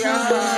Shama.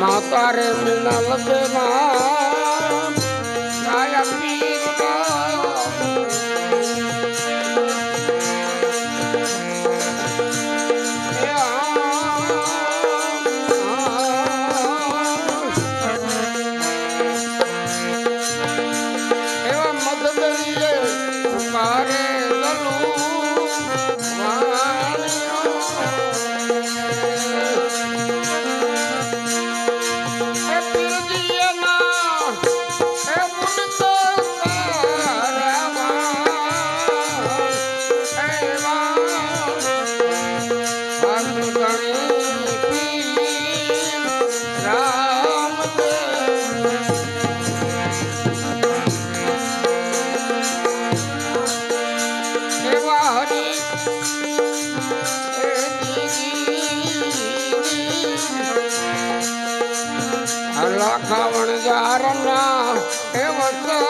માતા રે મીણા લગે ના લખણ જારના એ વસ્તા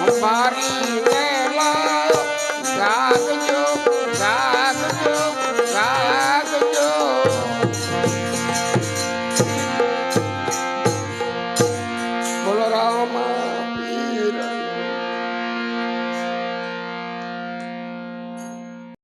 મારી